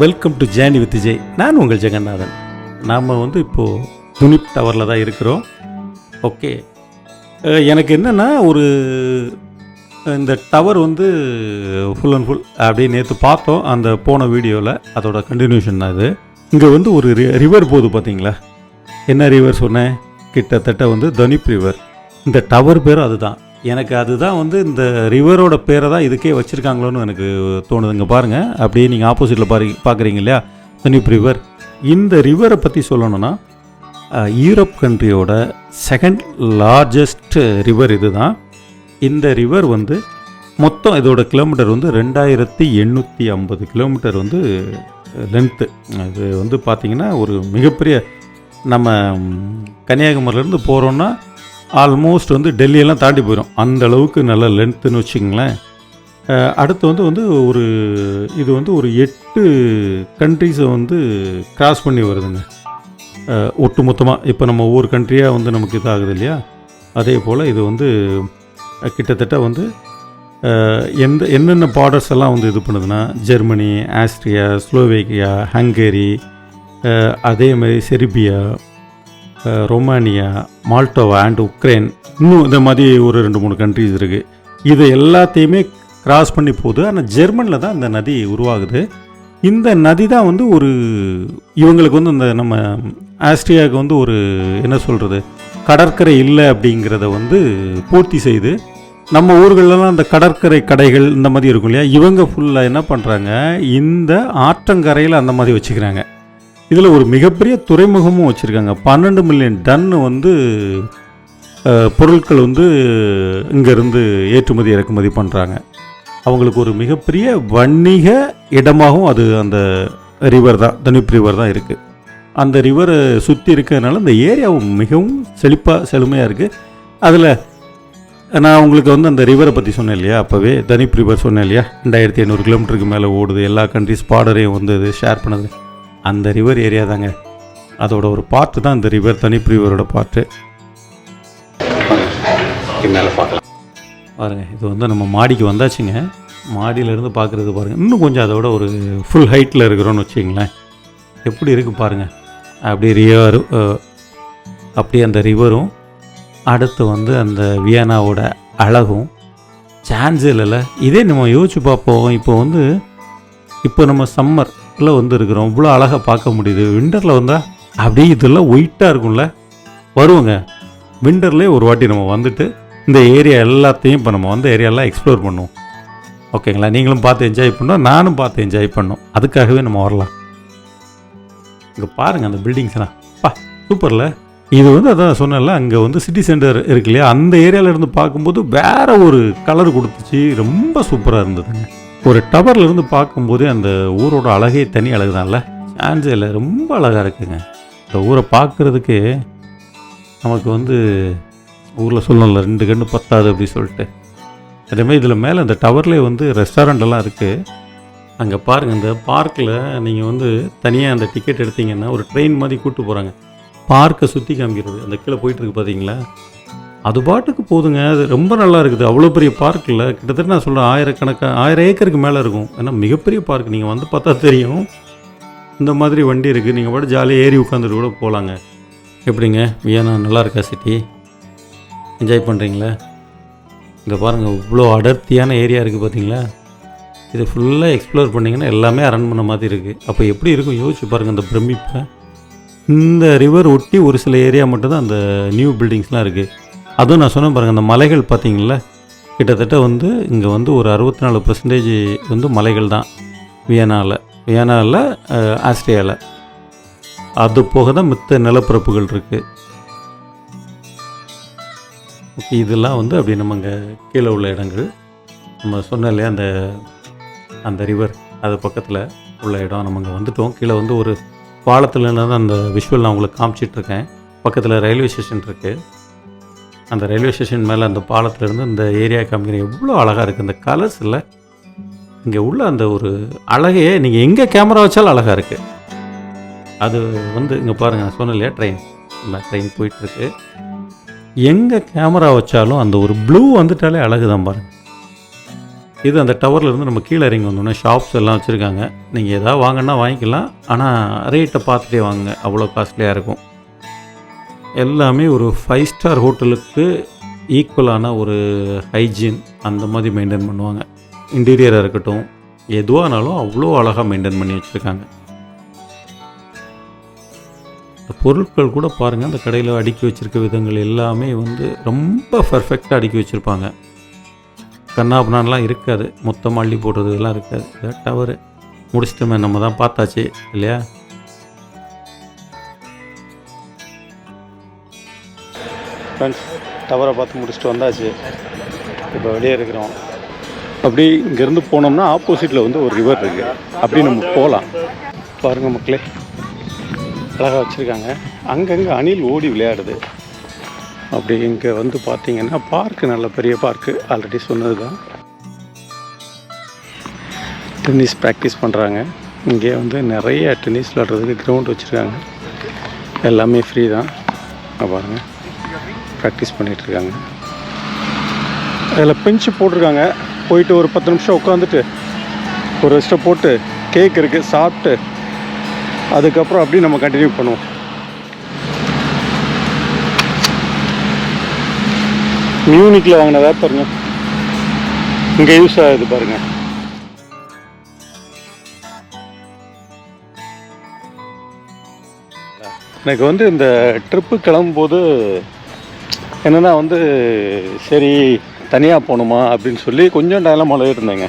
Welcome to journey with Jai நான் உங்கள் ஜெகநாதன். நாம் வந்து இப்போது துணிப் டவரில் தான் இருக்கிறோம். ஓகே எனக்கு என்னென்னா ஒரு இந்த டவர் வந்து ஃபுல் அண்ட் ஃபுல் அப்படியே நேற்று பார்த்தோம். அந்த போன வீடியோவில் அதோட கண்டினியூஷன் தான் இது. இங்கே வந்து ஒரு ரிவர் போகுது பார்த்தீங்களா என்ன ரிவர் சொன்னேன்? கிட்டத்தட்ட வந்து தனிப் ரிவர் இந்த டவர் பேரும் அதுதான். எனக்கு அதுதான் வந்து இந்த ரிவரோட பேரை தான் இதுக்கே வச்சுருக்காங்களோன்னு எனக்கு தோணுதுங்க பாருங்கள் அப்படியே நீங்கள் ஆப்போசிட்டில் பாரு பார்க்குறீங்க இல்லையா? தனிப் ரிவர் இந்த ரிவரை பற்றி சொல்லணும்னா யூரோப் கண்ட்ரியோட செகண்ட் லார்ஜஸ்ட் ரிவர் இதுதான். இந்த ரிவர் வந்து மொத்தம் இதோட கிலோமீட்டர் வந்து ரெண்டாயிரத்தி எண்ணூற்றி ஐம்பது கிலோமீட்டர் வந்து லென்த்து இது வந்து பார்த்திங்கன்னா ஒரு மிகப்பெரிய நம்ம கன்னியாகுமரியிலேருந்து போகிறோன்னா ஆல்மோஸ்ட் வந்து டெல்லியெல்லாம் தாண்டி போயிடும் அந்த அளவுக்கு நல்ல லென்த்துன்னு வச்சுங்களேன் அடுத்து வந்து வந்து ஒரு இது வந்து ஒரு எட்டு கண்ட்ரிஸை வந்து கிராஸ் பண்ணி வருதுங்க. ஒட்டு மொத்தமாக இப்போ நம்ம ஒவ்வொரு கண்ட்ரியாக வந்து நமக்கு இதாகுது இல்லையா? அதே போல் இது வந்து கிட்டத்தட்ட வந்து எந்த என்னென்ன பார்டர்ஸ் எல்லாம் வந்து இது பண்ணுதுன்னா ஜெர்மனி ஆஸ்ட்ரியா ஸ்லோவேக்கியா ஹங்கேரி அதே மாதிரி Serbia Romania Moldova and Ukraine. இன்னும் இந்த மாதிரி ஒரு ரெண்டு மூணு கண்ட்ரிஸ் இருக்குது இது எல்லாத்தையுமே கிராஸ் பண்ணி போகுது. ஆனால் ஜெர்மனில் தான் இந்த நதி உருவாகுது. இந்த நதி தான் வந்து ஒரு இவங்களுக்கு வந்து இந்த நம்ம ஆஸ்ட்ரியாவுக்கு வந்து ஒரு என்ன சொல்கிறது கடற்கரை இல்லை அப்படிங்கிறத வந்து பூர்த்தி செய்து நம்ம ஊர்களெல்லாம் அந்த கடற்கரை கடைகள் இந்த மாதிரி இருக்கும் இல்லையா? இவங்க ஃபுல்லாக என்ன பண்ணுறாங்க இந்த ஆற்றங்கரையில் அந்த மாதிரி வச்சுக்கிறாங்க. இதில் ஒரு மிகப்பெரிய துறைமுகமும் வச்சுருக்காங்க. பன்னெண்டு மில்லியன் டன்னு வந்து பொருட்கள் வந்து இங்கேருந்து ஏற்றுமதி இறக்குமதி பண்ணுறாங்க அவங்களுக்கு ஒரு மிகப்பெரிய வணிக இடமாகவும் அது அந்த ரிவர் தான் தனுப் ரிவர் தான் இருக்குது அந்த ரிவரை சுற்றி இருக்கிறதுனால இந்த ஏரியாவும் மிகவும் செழிப்பாக செழுமையாக இருக்குது அதில் நான் உங்களுக்கு வந்து அந்த ரிவரை பற்றி சொன்னேன் இல்லையா? அப்போவே தனிப் ரிவர் சொன்னேன் இல்லையா? ரெண்டாயிரத்தி ஐநூறு கிலோமீட்டருக்கு மேலே ஓடுது எல்லா கண்ட்ரிஸ் பார்டரையும் வந்து இது ஷேர் பண்ணுது. அந்த ரிவர் ஏரியா தாங்க. அதோட ஒரு பார்ட்டு தான் இந்த ரிவர் தனிப்பு ரிவரோட பார்ட்டு மேலே பார்க்கலாம். பாருங்க இது வந்து நம்ம மாடிக்கு வந்தாச்சுங்க. மாடியிலேருந்து பார்க்குறது பாருங்கள் இன்னும் கொஞ்சம் அதோட ஒரு ஃபுல் ஹைட்டில் இருக்கிறோன்னு வச்சுங்களேன் எப்படி இருக்குது பாருங்கள் அப்படியே ரிவர் அப்படியே அந்த ரிவரும் அடுத்து வந்து அந்த வியனாவோட அழகும். சான்ஸ் இல்லைல்ல. இதே நம்ம யோசிச்சு பார்ப்போம். இப்போ வந்து இப்போ நம்ம சம்மர் சம்மரில் வந்து இருக்கிறோம் இவ்வளோ அழகாக பார்க்க முடியுது. விண்டரில் வந்தால் அப்படியே இதெல்லாம் ஒயிட்டாக இருக்கும்ல. வருவோங்க. விண்டர்லேயே ஒரு வாட்டி நம்ம வந்துட்டு இந்த ஏரியா எல்லாத்தையும் இப்போ நம்ம வந்து ஏரியாலாம் எக்ஸ்ப்ளோர் பண்ணுவோம். ஓகேங்களா? நீங்களும் பார்த்து என்ஜாய் பண்ணோம் நானும் பார்த்து என்ஜாய் பண்ணோம் அதுக்காகவே நம்ம வரலாம். இங்கே பாருங்கள் அந்த பில்டிங்ஸ்லாம் பா சூப்பரில் இது வந்து அதான் சொன்னேன்ல அங்கே வந்து சிட்டி சென்டர் இருக்கு இல்லையா? அந்த ஏரியாவிலேருந்து இருந்து பார்க்கும்போது வேற ஒரு கலர் கொடுத்துச்சு. ரொம்ப சூப்பராக இருந்ததுங்க. ஒரு டவர்ல இருந்து பார்க்கும்போதே அந்த ஊரோட அழகே தனி அழகு தான்ல சான்ஸே இல்லை ரொம்ப அழகாக இருக்குங்க. இந்த ஊரை பார்க்குறதுக்கு நமக்கு வந்து ஊரில் சொல்லணும்ல ரெண்டு கண்ணு பத்தாது அப்படி சொல்லிட்டு. அதேமாதிரி இதில் மேலே அந்த டவர்லேயே வந்து ரெஸ்டாரண்ட் எல்லாம் இருக்குது அங்கே பாருங்கள் இந்த பார்க்கில் நீங்கள் வந்து தனியாக அந்த டிக்கெட் எடுத்தீங்கன்னா ஒரு ட்ரெயின் மாதிரி கூப்பிட்டு போகிறாங்க பார்க்கை சுற்றி காமிக்கிறது. அந்த கீழே போயிட்டுருக்கு பார்த்தீங்களா அது பாட்டுக்கு போதுங்க. அது ரொம்ப நல்லா இருக்குது. அவ்வளோ பெரிய பார்க்கில் கிட்டத்தட்ட நான் சொல்கிறேன் ஆயிரக்கணக்காக ஆயிரம் ஏக்கருக்கு மேலே இருக்கும். ஏன்னா மிகப்பெரிய பார்க் நீங்கள் வந்து பார்த்தா தெரியும். இந்த மாதிரி வண்டி இருக்குது நீங்கள் பாட்டு ஜாலியாக ஏறி உட்காந்துட்டு கூட போகலாங்க எப்படிங்க? வியனா நல்லா இருக்கா சிட்டி? என்ஜாய் பண்ணுறீங்களா இங்கே பாருங்கள் இவ்வளோ அடர்த்தியான ஏரியா இருக்குது பார்த்தீங்களா? இதை ஃபுல்லாக எக்ஸ்ப்ளோர் பண்ணிங்கன்னா எல்லாமே அரண் பண்ண மாதிரி இருக்குது அப்போ எப்படி இருக்கும்? யோசிச்சு பாருங்கள் அந்த பிரமிப்பை. இந்த ரிவர் ஒட்டி ஒரு சில ஏரியா மட்டும்தான் அந்த நியூ பில்டிங்ஸ்லாம் இருக்குது அதுவும் நான் சொன்னேன் பாருங்கள் அந்த மலைகள் பார்த்தீங்களா கிட்டத்தட்ட வந்து இங்கே வந்து ஒரு அறுபத்தி நாலு பர்சன்டேஜ் வந்து மலைகள் தான் வியனாவில் வியனாவில் ஆஸ்திரியாவில் அது போக தான் மித்த நிலப்பரப்புகள் இருக்குது ஓகே இதெல்லாம் வந்து அப்படி நம்ம இங்கே கீழே உள்ள இடங்கள். நம்ம சொன்ன இல்லையா அந்த அந்த ரிவர் அது பக்கத்தில் உள்ள இடம். நம்ம இங்கே வந்துட்டோம். கீழே வந்து ஒரு பாலத்தில் தான் அந்த விஷுவல் நான் உங்களுக்கு காமிச்சிட்ருக்கேன் பக்கத்தில் ரயில்வே ஸ்டேஷன் இருக்குது அந்த ரயில்வே ஸ்டேஷன் மேலே அந்த பாலத்துலேருந்து இந்த ஏரியா காமிக்கிறேன் எவ்வளோ அழகாக இருக்குது இந்த கலர்ஸில் இங்கே உள்ள அந்த ஒரு அழகையே நீங்கள் எங்கே கேமரா வச்சாலும் அழகாக இருக்குது அது வந்து இங்கே பாருங்கள் நான் சொன்னேன் இல்லையா ட்ரெயின் இந்த ட்ரெயின் போயிட்டுருக்கு. எங்கே கேமரா வச்சாலும் அந்த ஒரு ப்ளூ வந்துட்டாலே அழகு தான் பாருங்கள் இது அந்த டவர்லேருந்து நம்ம கீழே இறங்கி வந்தோன்னே ஷாப்ஸ் எல்லாம் வச்சுருக்காங்க. நீங்கள் எதாவது வாங்கினா வாங்கிக்கலாம். ஆனால் ரேட்டை பார்த்துட்டே வாங்குங்க. அவ்வளோ காஸ்ட்லியாக இருக்கும். எல்லாமே ஒரு ஃபைவ் ஸ்டார் ஹோட்டலுக்கு ஈக்குவலான ஒரு ஹைஜீன் அந்த மாதிரி மெயின்டைன் பண்ணுவாங்க. இன்டீரியராக இருக்கட்டும் எதுவானாலும் அவ்வளோ அழகாக மெயின்டைன் பண்ணி வச்சுருக்காங்க. இந்த பொருட்கள் கூட பாருங்கள் அந்த கடையில் அடுக்கி வச்சுருக்க விதங்கள் எல்லாமே வந்து ரொம்ப பர்ஃபெக்டாக அடுக்கி வச்சுருப்பாங்க. கண்ணாபனான்லாம் இருக்காது மொத்தமாக அள்ளி போடுறது இதெல்லாம் இருக்காது டவரு முடிச்சிட்டோமே நம்ம தான் பார்த்தாச்சு இல்லையா? ஃப்ரெண்ட்ஸ் டவரை பார்த்து முடிச்சுட்டு வந்தாச்சு. இப்போ வெளியே இருக்கிறோம். அப்படி இங்கேருந்து போனோம்னா ஆப்போசிட்டில் வந்து ஒரு ரிவர் இருக்குது அப்படி நம்ம போகலாம் பாருங்கள் மக்களே அழகாக வச்சுருக்காங்க. அங்கங்கே அணில் ஓடி விளையாடுது. அப்படி இங்கே வந்து பார்த்தீங்கன்னா பார்க்கு நல்ல பெரிய பார்க்கு ஆல்ரெடி சொன்னது தான் டென்னிஸ் ப்ராக்டிஸ் பண்ணுறாங்க இங்கே வந்து நிறைய டென்னிஸ் விளையாடுறதுக்கு கிரவுண்ட் வச்சுருக்காங்க. எல்லாமே ஃப்ரீ தான். பாருங்கள் ப்ராக்டிஸ் பண்ணிகிட்ருக்காங்க அதில் பெஞ்சு போட்டிருக்காங்க. போயிட்டு ஒரு பத்து நிமிஷம் உட்காந்துட்டு ஒரு ரெஸ்ட்டை போட்டு கேக் இருக்குது சாப்பிட்டு அதுக்கப்புறம் அப்படியே நம்ம கண்டினியூ பண்ணுவோம். மியூனிக்கில் வாங்கினதா பாருங்க. இங்கே யூஸ் ஆகுது பாருங்க. எனக்கு வந்து இந்த ட்ரிப்பு கிளம்பும்போது என்னென்னா வந்து சரி தனியாக போகணுமா அப்படின்னு சொல்லி கொஞ்சம் டயலாம் இருந்தேங்க.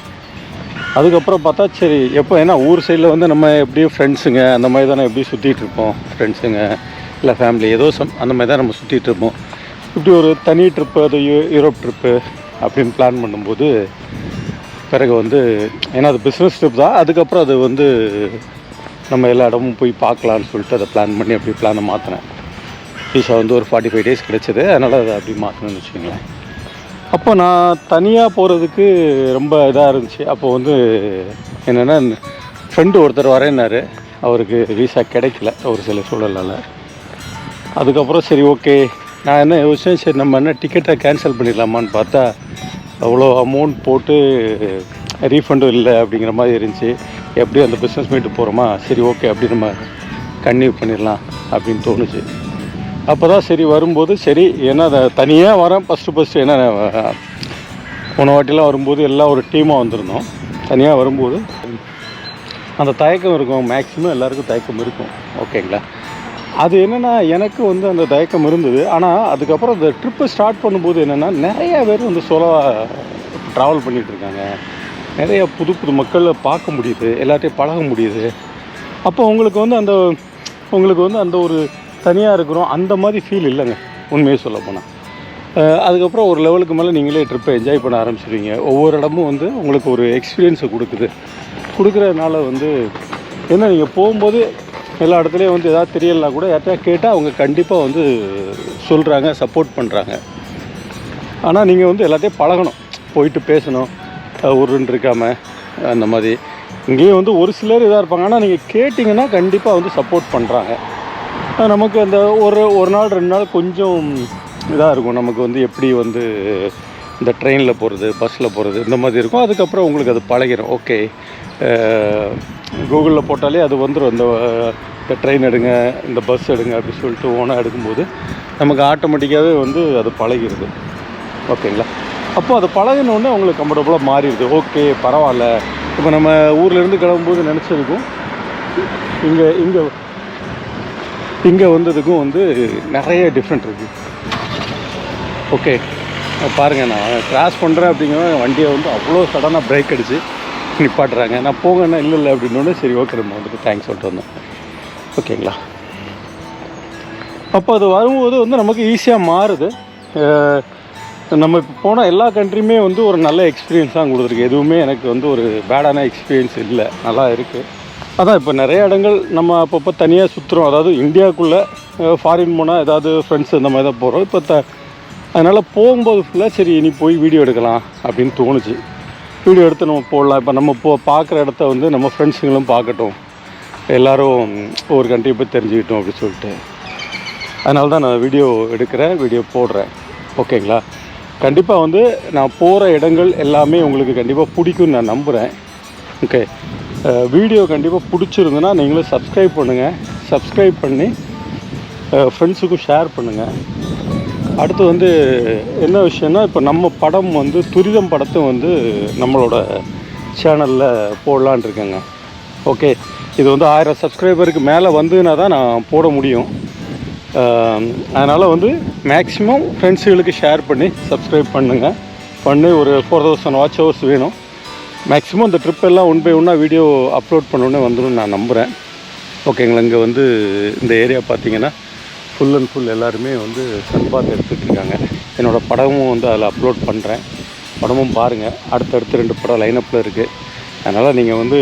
அதுக்கப்புறம் பார்த்தா சரி எப்போ ஏன்னா ஊர் சைடில் வந்து நம்ம எப்படியும் ஃப்ரெண்ட்ஸுங்க அந்த மாதிரி தானே எப்படி சுற்றிட்டு இருப்போம். ஃப்ரெண்ட்ஸுங்க இல்லை ஃபேமிலி ஏதோ சம் அந்த மாதிரி தான் நம்ம சுற்றிட்டு இருப்போம். இப்படி ஒரு தனி ட்ரிப்பு அது யூ- யூரோப் ட்ரிப்பு அப்படின்னு பிளான் பண்ணும்போது பிறகு வந்து ஏன்னா அது பிஸ்னஸ் ட்ரிப் தான். அதுக்கப்புறம் அது வந்து நம்ம எல்லா இடமும் போய் பார்க்கலான்னு சொல்லிட்டு அதை பிளான் பண்ணி அப்படி பிளானை மாற்றினேன் விசா வந்து ஒரு ஃபார்ட்டி ஃபைவ் டேஸ் கிடச்சிது. அதனால் அதை அப்படி மாற்றணும்னு வச்சுக்கோங்களேன். அப்போ நான் தனியாக போகிறதுக்கு ரொம்ப இதாக இருந்துச்சு. அப்போ வந்து என்னென்னா ஃப்ரெண்டு ஒருத்தர் வரேன்னாரு. அவருக்கு விசா கிடைக்கல ஒரு சில சூழலால். அதுக்கப்புறம் சரி ஓகே நான் என்ன யோசிச்சேன் சரி நம்ம என்ன டிக்கெட்டை கேன்சல் பண்ணிடலாமான்னு பார்த்தா அவ்வளோ அமௌண்ட் போட்டு ரீஃபண்டும் இல்லை அப்படிங்கிற மாதிரி இருந்துச்சு. எப்படியும் அந்த பிஸ்னஸ் மீட்டு போகிறோமா சரி ஓகே அப்படி நம்ம கன்னியூ பண்ணிடலாம் அப்படின்னு தோணுச்சு. அப்போ தான் சரி வரும்போது சரி ஏன்னா அதை தனியாக வரேன் ஃபஸ்ட்டு ஃபஸ்ட்டு என்ன போன வாட்டிலாம் வரும்போது எல்லாம் ஒரு டீமாக வந்திருந்தோம். தனியாக வரும்போது அந்த தயக்கம் இருக்கும் மேக்ஸிமம் எல்லாருக்கும் தயக்கம் இருக்கும் ஓகேங்களா அது என்னென்னா எனக்கு வந்து அந்த தயக்கம் இருந்தது. ஆனால் அதுக்கப்புறம் அந்த ட்ரிப்பை ஸ்டார்ட் பண்ணும்போது என்னென்னா நிறையா பேர் வந்து சோலோவாக ட்ராவல் பண்ணிகிட்ருக்காங்க நிறைய புது புது மக்களை பார்க்க முடியுது எல்லாத்தையும் பழக முடியுது. அப்போ உங்களுக்கு வந்து அந்த உங்களுக்கு வந்து அந்த ஒரு தனியாக இருக்கிறோம். அந்த மாதிரி ஃபீல் இல்லைங்க. உண்மையை சொல்ல போனால் அதுக்கப்புறம் ஒரு லெவலுக்கு மேலே நீங்களே ட்ரிப்பை என்ஜாய் பண்ண ஆரம்பிச்சிடுவீங்க ஒவ்வொரு இடமும் வந்து உங்களுக்கு ஒரு எக்ஸ்பீரியன்ஸை கொடுக்குது. கொடுக்குறதுனால வந்து என்ன நீங்கள் போகும்போது எல்லா இடத்துலையும் வந்து எதாவது தெரியலனா கூட யார்கிட்ட கேட்டால் அவங்க கண்டிப்பாக வந்து சொல்கிறாங்க சப்போர்ட் பண்ணுறாங்க ஆனால் நீங்கள் வந்து எல்லாத்தையும் பழகணும். போயிட்டு பேசணும். உருன்னு இருக்காமல் அந்த மாதிரி. இங்கேயும் வந்து ஒரு சிலர் இதாக இருப்பாங்க. ஆனால் நீங்கள் கேட்டிங்கன்னா கண்டிப்பாக வந்து சப்போர்ட் பண்ணுறாங்க நமக்கு அந்த ஒரு ஒரு நாள் ரெண்டு நாள் கொஞ்சம் இதாக இருக்கும். நமக்கு வந்து எப்படி வந்து இந்த ட்ரெயினில் போகிறது பஸ்ஸில் போகிறது இந்த மாதிரி இருக்கும். அதுக்கப்புறம் உங்களுக்கு அது பழகிடும் ஓகே கூகுளில் போட்டாலே அது வந்துடும் இந்த இந்த ட்ரெயின் எடுங்க இந்த பஸ் எடுங்க அப்படி சொல்லிட்டு ஓனாக எடுக்கும்போது நமக்கு ஆட்டோமேட்டிக்காகவே வந்து அது பழகிடுது ஓகேங்களா அப்போ அது பழகினோடனே உங்களுக்கு கம்ஃபர்டபுளாக மாறிடுது. ஓகே பரவாயில்ல. இப்போ நம்ம ஊர்லேருந்து கிளம்பும்போது நினச்சிருக்கும். இங்கே இங்கே இங்கே வந்ததுக்கும் வந்து நிறைய டிஃப்ரெண்ட் இருக்குது ஓகே பாருங்கள் நான் கிராஸ் பண்ணுறேன் அப்படிங்கிற வண்டியை வந்து அவ்வளோ சடனாக பிரேக் அடித்து நிப்பாட்டுறாங்க. நான் போங்கன்னா இல்லை இல்லை அப்படின்னோடனே சரி ஓகே நம்ம வந்துட்டு தேங்க்ஸ் சொல்லிட்டு வந்தோம். ஓகேங்களா அப்போ அது வரும்போது வந்து நமக்கு ஈஸியாக மாறுது. நம்ம இப்போ போன எல்லா கண்ட்ரியுமே வந்து ஒரு நல்ல எக்ஸ்பீரியன்ஸ் தான் கொடுத்துருக்கு. எதுவுமே எனக்கு வந்து ஒரு பேடான எக்ஸ்பீரியன்ஸ் இல்லை. நல்லா இருக்குது அதான் இப்போ நிறைய இடங்கள் நம்ம அப்பப்போ தனியாக சுற்றுறோம் அதாவது இந்தியாவுக்குள்ளே ஃபாரின் போனால் ஏதாவது ஃப்ரெண்ட்ஸ் இந்த மாதிரி தான் போகிறோம் இப்போ த அதனால் போகும்போது ஃபுல்லாக சரி இனி போய் வீடியோ எடுக்கலாம் அப்படின்னு தோணுச்சு. வீடியோ எடுத்து நம்ம போடலாம். இப்போ நம்ம போ பார்க்குற இடத்த வந்து நம்ம ஃப்ரெண்ட்ஸுங்களும் பார்க்கட்டும். எல்லோரும் ஒவ்வொரு கண்ட்ரியை போய் தெரிஞ்சுக்கிட்டோம் அப்படின்னு சொல்லிட்டு. அதனால தான் நான் வீடியோ எடுக்கிறேன் வீடியோ போடுறேன். ஓகேங்களா கண்டிப்பாக வந்து நான் போகிற இடங்கள் எல்லாமே உங்களுக்கு கண்டிப்பாக பிடிக்கும்னு நான் நம்புகிறேன் ஓகே வீடியோ கண்டிப்பாக பிடிச்சிருந்துன்னா நீங்களும் சப்ஸ்கிரைப் பண்ணுங்கள் சப்ஸ்கிரைப் பண்ணி ஃப்ரெண்ட்ஸுக்கும் ஷேர் பண்ணுங்கள் அடுத்து வந்து என்ன விஷயம்னா இப்போ நம்ம படம் வந்து துரிதம் படத்தை வந்து நம்மளோட சேனலில் போடலான் இருக்கேங்க. ஓகே இது வந்து ஆயிரம் சப்ஸ்கிரைபருக்கு மேலே வந்துன்னா தான் நான் போட முடியும். அதனால் வந்து மேக்ஸிமம் ஃப்ரெண்ட்ஸுகளுக்கு ஷேர் பண்ணி சப்ஸ்கிரைப் பண்ணுங்கள் பண்ணி ஒரு ஃபோர் தௌசண்ட் வாட்ச் ஹவர்ஸ் வேணும். மேக்ஸிமம் இந்த ட்ரிப் எல்லாம் ஒன் பை ஒன்னாக வீடியோ அப்லோட் பண்ணோன்னே வந்துடும் நான் நம்புகிறேன் ஓகேங்களா இங்கே வந்து இந்த ஏரியா பார்த்தீங்கன்னா ஃபுல் அண்ட் ஃபுல் எல்லாருமே வந்து சன்பாத் எடுத்துகிட்டு இருக்காங்க. என்னோடய படமும் வந்து அதில் அப்லோட் பண்ணுறேன் படமும் பாருங்கள் அடுத்தடுத்து ரெண்டு படம் லைனப்பில் இருக்குது அதனால் நீங்கள் வந்து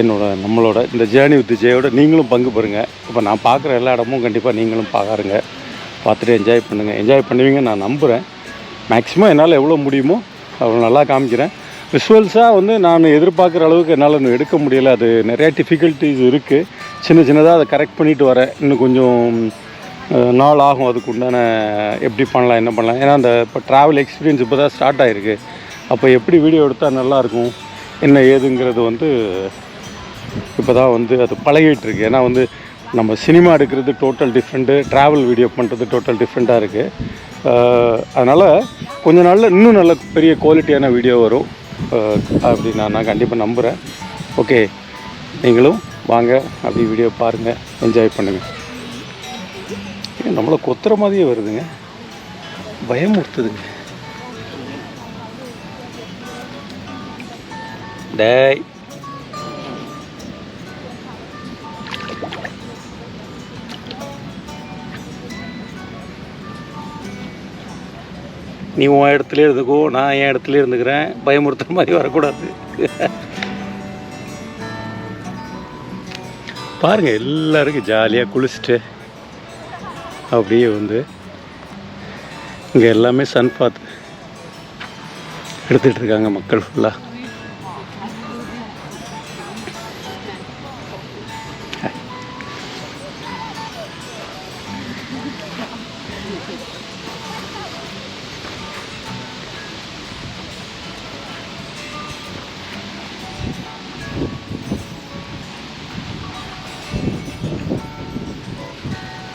என்னோட நம்மளோட இந்த ஜேர்னி வித் ஜெயோட நீங்களும் பங்கு பெறுங்க. இப்போ நான் பார்க்குற எல்லா இடமும் கண்டிப்பாக நீங்களும் பாருங்க. பார்த்துட்டு என்ஜாய் பண்ணுங்கள் என்ஜாய் பண்ணுவீங்க நான் நம்புகிறேன் மேக்ஸிமம் என்னால் எவ்வளோ முடியுமோ அவ்வளோ நல்லா காமிக்கிறேன். விஷுவல்ஸாக வந்து நான் எதிர்பார்க்குற அளவுக்கு என்னால் இன்னும் எடுக்க முடியலை. அது நிறையா டிஃபிகல்ட்டிஸ் இருக்குது சின்ன சின்னதாக அதை கரெக்ட் பண்ணிட்டு வரேன். இன்னும் கொஞ்சம் நாள் ஆகும். அதுக்கு உண்டான எப்படி பண்ணலாம் என்ன பண்ணலாம். ஏன்னா அந்த இப்போ ட்ராவல் எக்ஸ்பீரியன்ஸ் இப்போ தான் ஸ்டார்ட் ஆகிருக்கு அப்போ எப்படி வீடியோ எடுத்தால் நல்லாயிருக்கும் என்ன ஏதுங்கிறது வந்து இப்போ தான் வந்து அது பழகிட்டு இருக்கு. ஏன்னா வந்து நம்ம சினிமா எடுக்கிறது டோட்டல் டிஃப்ரெண்ட்டு ட்ராவல் வீடியோ பண்ணுறது டோட்டல் டிஃப்ரெண்ட்டாக இருக்குது அதனால் கொஞ்சம் நாளில் இன்னும் நல்ல பெரிய குவாலிட்டியான வீடியோ வரும். அப்படி நான் நான் கண்டிப்பாக நம்புகிறேன் ஓகே நீங்களும் வாங்க அப்படி வீடியோ பாருங்கள் என்ஜாய் பண்ணுங்கள் ஏன் நம்மளை கொத்துற மாதிரியே வருதுங்க. பயமுறுத்துதுங்க. டேய். நீ உன் இடத்துல இருந்துக்கோ நான் என் இடத்துல இருந்துக்கிறேன். பயமுறுத்துற மாதிரி வரக்கூடாது. பாருங்க எல்லாருக்கும் ஜாலியாக குளிச்சுட்டு அப்படியே வந்து இங்கே எல்லாமே சன் பாத் எடுத்துகிட்டு இருக்காங்க மக்கள் ஃபுல்லாக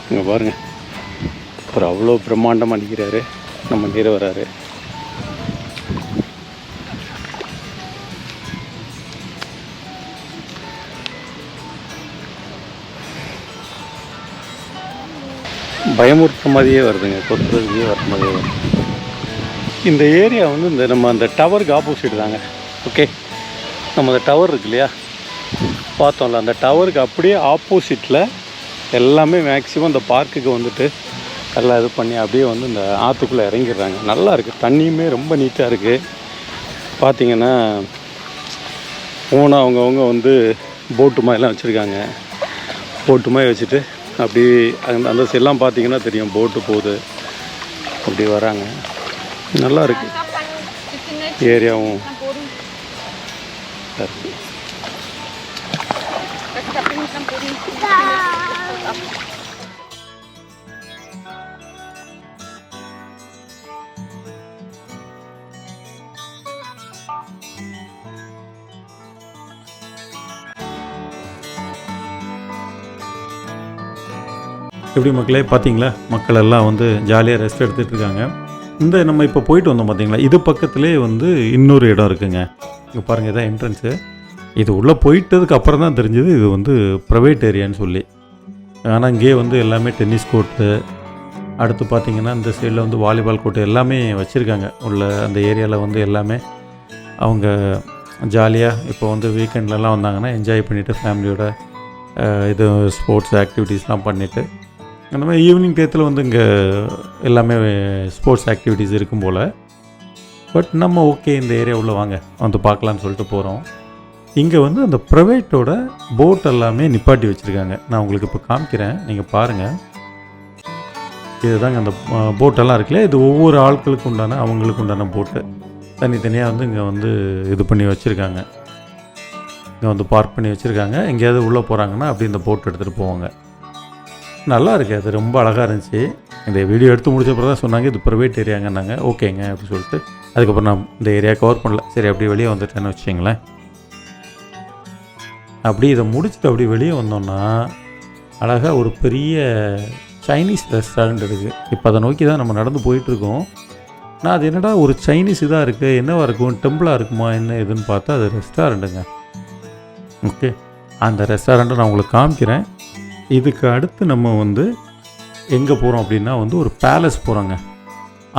இங்கே பாருங்க. அப்புறம் அவ்வளோ பிரம்மாண்டமாக நிற்கிறாரு நம்ம நீரை வராரு. பயமுறுத்த மாதிரியே வருதுங்க. கொத்துறதுக்கே வர மாதிரியே வருது. இந்த ஏரியா வந்து இந்த நம்ம அந்த டவருக்கு ஆப்போசிட் தாங்க. ஓகே நம்ம அந்த டவர் இருக்கு இல்லையா? பார்த்தோம்ல அந்த டவருக்கு அப்படியே ஆப்போசிட்டில் எல்லாமே மேக்ஸிமம் இந்த பார்க்குக்கு வந்துட்டு எல்லாம் இது பண்ணி அப்படியே வந்து இந்த ஆற்றுக்குள்ளே இறங்கிடுறாங்க. நல்லா இருக்குது தண்ணியுமே ரொம்ப நீட்டாக இருக்குது பார்த்தீங்கன்னா ஓனாக அவங்கவுங்க வந்து போட்டு மாதிரிலாம் வச்சுருக்காங்க. போட்டு மாதிரி வச்சுட்டு அப்படி அந்த அந்த சைட்லாம் பார்த்தீங்கன்னா தெரியும். போட்டு போகுது. அப்படி வராங்க. நல்லா இருக்கு. ஏரியாவும் எப்படி மக்களே பார்த்தீங்களா? மக்கள் எல்லாம் வந்து ஜாலியாக ரெஸ்ட் எடுத்துகிட்டு இருக்காங்க. இந்த நம்ம இப்போ போயிட்டு வந்தோம் பார்த்தீங்களா? இது பக்கத்துலேயே வந்து இன்னொரு இடம் இருக்குங்க. இங்கே பாருங்கள் இதான் என்ட்ரன்ஸு இது உள்ளே போயிட்டதுக்கு அப்புறம் தான் தெரிஞ்சது இது வந்து ப்ரைவேட் ஏரியான்னு சொல்லி. ஆனால் இங்கேயே வந்து எல்லாமே டென்னிஸ் கோர்ட்டு அடுத்து பார்த்திங்கன்னா இந்த சைடில் வந்து வாலிபால் கோர்ட்டு எல்லாமே வச்சுருக்காங்க. உள்ள அந்த ஏரியாவில் வந்து எல்லாமே அவங்க ஜாலியாக இப்போ வந்து வீக்கெண்ட்லலாம் வந்தாங்கன்னா என்ஜாய் பண்ணிவிட்டு ஃபேமிலியோட இது ஸ்போர்ட்ஸ் ஆக்டிவிட்டீஸ்லாம் பண்ணிவிட்டு அந்த மாதிரி ஈவினிங் டயத்தில் வந்து இங்கே எல்லாமே ஸ்போர்ட்ஸ் ஆக்டிவிட்டீஸ் இருக்கும் போல். பட் நம்ம ஓகே இந்த ஏரியா உள்ள வாங்க. வந்து பார்க்கலான்னு சொல்லிட்டு போகிறோம் இங்கே வந்து அந்த ப்ரைவேட்டோட போட் எல்லாமே நிப்பாட்டி வச்சுருக்காங்க. நான் உங்களுக்கு இப்போ காமிக்கிறேன். நீங்கள் பாருங்கள் இதுதாங்க அந்த போட்டெல்லாம் இருக்குல்ல? இது ஒவ்வொரு ஆட்களுக்கு உண்டான அவங்களுக்கு உண்டான போட்டு தனித்தனியாக வந்து இங்கே வந்து இது பண்ணி வச்சுருக்காங்க. இங்கே வந்து பார்க் பண்ணி வச்சுருக்காங்க. எங்கேயாவது உள்ளே போகிறாங்கன்னா அப்படி இந்த போட் எடுத்துகிட்டு போவாங்க. நல்லா இருக்குது அது ரொம்ப அழகாக இருந்துச்சு. இந்த வீடியோ எடுத்து முடிச்சப்பறம் தான் சொன்னாங்க இது ப்ரைவேட் ஏரியாங்கன்னாங்க ஓகேங்க அப்படின்னு சொல்லிட்டு அதுக்கப்புறம் நான் இந்த ஏரியா கவர் பண்ணல. சரி அப்படியே வெளியே வந்துட்டேன்னு வச்சுங்களேன் அப்படி இதை முடிச்சுட்டு அப்படி வெளியே வந்தோம்னா அழகாக ஒரு பெரிய சைனீஸ் ரெஸ்டாரண்ட் இருக்குது இப்போ அதை நோக்கி தான் நம்ம நடந்து போயிட்டுருக்கோம். நான் அது என்னடா ஒரு சைனீஸ் இதாக இருக்குது என்னவாக இருக்கும் டெம்பிளாக இருக்குமா? என்ன இதுன்னு பார்த்தா அது ரெஸ்டாரண்ட்டுங்க ஓகே அந்த ரெஸ்டாரண்ட்டை நான் உங்களுக்கு காமிக்கிறேன். இதுக்கு அடுத்து நம்ம வந்து எங்கே போகிறோம் அப்படின்னா வந்து ஒரு பேலஸ் போகிறோங்க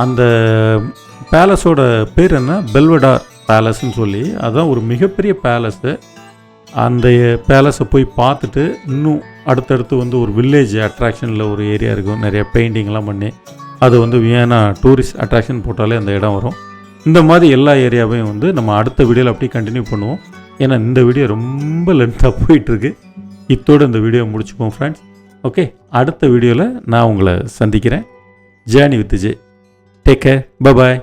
அந்த பேலஸோட பேர் என்ன? பெல்வடார் பேலஸ்ன்னு சொல்லி. அதுதான் ஒரு மிகப்பெரிய பேலஸு. அந்த பேலஸை போய் பார்த்துட்டு இன்னும் அடுத்தடுத்து வந்து ஒரு வில்லேஜ் அட்ராக்ஷனில் ஒரு ஏரியா இருக்கும். நிறைய பெயிண்டிங்லாம் பண்ணி அது வந்து வியனா டூரிஸ்ட் அட்ராக்ஷன் போட்டாலே அந்த இடம் வரும். இந்த மாதிரி எல்லா ஏரியாவையும் வந்து நம்ம அடுத்த வீடியோவில் அப்படியே கண்டினியூ பண்ணுவோம். ஏன்னா இந்த வீடியோ ரொம்ப லென்த்தாக போயிட்டுருக்கு. இத்தோடு இந்த வீடியோ முடிச்சுப்போம் ஃப்ரெண்ட்ஸ் ஓகே அடுத்த வீடியோவில் நான் உங்களை சந்திக்கிறேன். Journey with J take care bye bye